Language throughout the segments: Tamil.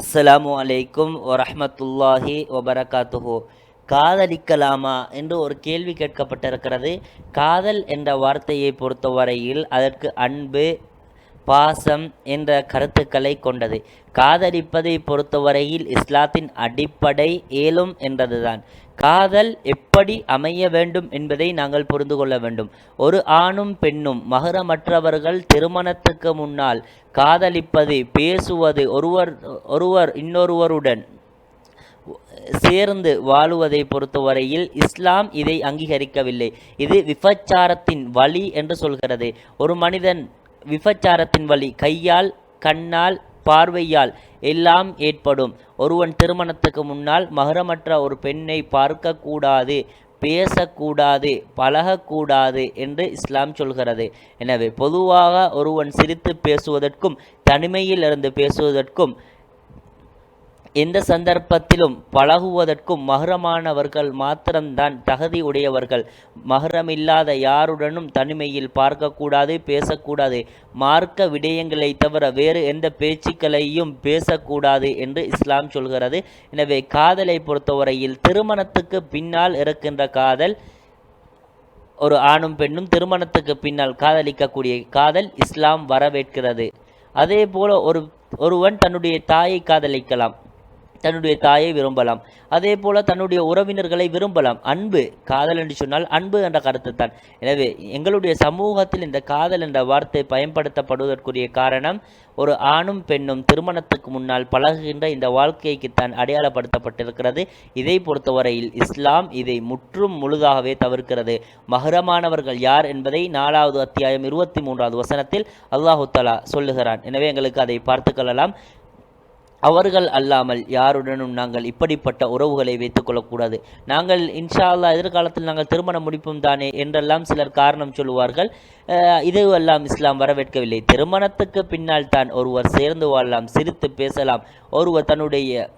அஸ்ஸலாமு அலைக்கும் வரஹ்மத்துல்லாஹி வபரகாத்துஹோ காதலிக்கலாமா என்று ஒரு கேள்வி கேட்கப்பட்டிருக்கிறது. காதல் என்ற வார்த்தையை பொறுத்தவரையில் அதற்கு அன்பு பாசம் என்ற கருத்துக்களை கொண்டது. காதலிப்பதை பொறுத்தவரையில் இஸ்லாத்தின் அடிப்படை ஏலும் என்றதுதான். காதல் எப்படி அமைய வேண்டும் என்பதை நாங்கள் புரிந்து கொள்ள வேண்டும். ஒரு ஆணும் பெண்ணும் மகரமற்றவர்கள் திருமணத்துக்கு முன்னால் காதலிப்பது பேசுவது ஒருவர் ஒருவர் இன்னொருவருடன் சேர்ந்து வாழுவதை பொறுத்தவரையில் இஸ்லாம் இதை அங்கீகரிக்கவில்லை. இது விபச்சாரத்தின் வழி என்று சொல்கிறது. ஒரு மனிதன் விபச்சாரத்தின் வழி கையால் கண்ணால் பார்வையால் எல்லாம் ஏற்படும். ஒருவன் திருமணத்துக்கு முன்னால் மகரமற்ற ஒரு பெண்ணை பார்க்கக்கூடாது பேசக்கூடாது பழகக்கூடாது என்று இஸ்லாம் சொல்கிறது. எனவே பொதுவாக ஒருவன் சிரித்து பேசுவதற்கும் தனிமையில் இருந்து பேசுவதற்கும் எந்த சந்தர்ப்பத்திலும் பழகுவதற்கும் மகரமானவர்கள் மாத்திரம்தான் தகுதி உடையவர்கள். மகரமில்லாத யாருடனும் தனிமையில் பார்க்கக்கூடாது பேசக்கூடாது. மார்க்க விடயங்களை தவிர வேறு எந்த பேச்சுக்களையும் பேசக்கூடாது என்று இஸ்லாம் சொல்கிறது. எனவே காதலை பொறுத்தவரையில் திருமணத்துக்கு பின்னால் இருக்கின்ற காதல் ஒரு ஆணும் பெண்ணும் திருமணத்துக்கு பின்னால் காதலிக்கக்கூடிய காதல் இஸ்லாம் வரவேற்கிறது. அதே போல ஒரு ஒருவன் தன்னுடைய தாயை காதலிக்கலாம். தன்னுடைய தாயை விரும்பலாம். அதே போல தன்னுடைய உறவினர்களை விரும்பலாம். அன்பு காதல் என்று சொன்னால் அன்பு என்ற கருத்து தான் எனவே எங்களுடைய சமூகத்தில் இந்த காதல் என்ற வார்த்தை பயன்படுத்தப்படுவதற்குரிய காரணம் ஒரு ஆணும் பெண்ணும் திருமணத்துக்கு முன்னால் பழகுகின்ற இந்த வாழ்க்கைக்குத்தான் அடையாளப்படுத்தப்பட்டிருக்கிறது. இதை பொறுத்தவரையில் இஸ்லாம் இதை முற்றும் முழுதாகவே தவிர்க்கிறது. மகரமானவர்கள் யார் என்பதை நாலாவது அத்தியாயம் இருபத்தி மூன்றாவது வசனத்தில் அல்லாஹு தலா சொல்லுகிறான். எனவே எங்களுக்கு அதை பார்த்து கொள்ளலாம். அவர்கள் அல்லாமல் யாருடனும் நாங்கள் இப்படிப்பட்ட உறவுகளை வைத்துக் கொள்ளக்கூடாது. நாங்கள் இன்ஷா அல்லா எதிர்காலத்தில் நாங்கள் திருமணம் முடிப்போம் தானே என்றெல்லாம் சிலர் காரணம் சொல்லுவார்கள். இதுவெல்லாம் இஸ்லாம் வரவேற்கவில்லை. திருமணத்துக்கு பின்னால் தான் ஒருவர் சேர்ந்து வாழலாம் சிரித்து பேசலாம். ஒருவர் தன்னுடைய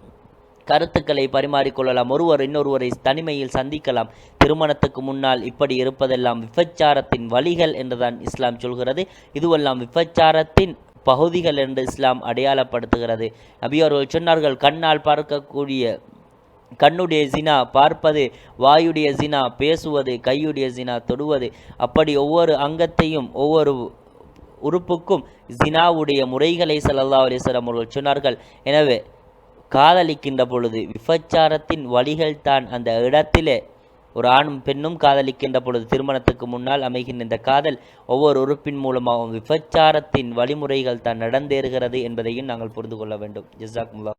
கருத்துக்களை பரிமாறிக்கொள்ளலாம். ஒருவர் இன்னொருவரை தனிமையில் சந்திக்கலாம். திருமணத்துக்கு முன்னால் இப்படி இருப்பதெல்லாம் விபச்சாரத்தின் வழிகள் என்றுதான் இஸ்லாம் சொல்கிறது. இதுவெல்லாம் விபச்சாரத்தின் பகுதிகள் என்று இஸ்லாம் அடையாளப்படுத்துகிறது. நபி அவர்கள் சொன்னார்கள் கண்ணால் பார்க்கக்கூடிய கண்ணுடைய ஜினா பார்ப்பது வாயுடைய ஜினா பேசுவது கையுடைய ஜினா தொடுவது. அப்படி ஒவ்வொரு அங்கத்தையும் ஒவ்வொரு உறுப்புக்கும் ஜினாவுடைய முறைகளை சல்லல்லா அலிஸ்லாம் அவர்கள் சொன்னார்கள். எனவே காதலிக்கின்ற பொழுது விபச்சாரத்தின் வழிகள் தான் அந்த இடத்திலே ஒரு ஆணும் பெண்ணும் காதலிக்கின்ற பொழுது திருமணத்துக்கு முன்னால் அமைகின்ற இந்த காதல் ஒவ்வொரு உறுப்பின் மூலமாகவும் விபச்சாரத்தின் வழிமுறைகள் தான் நடந்தேறுகிறது என்பதையும் நாங்கள் புரிந்து கொள்ள வேண்டும். ஜிசாக் முல்லா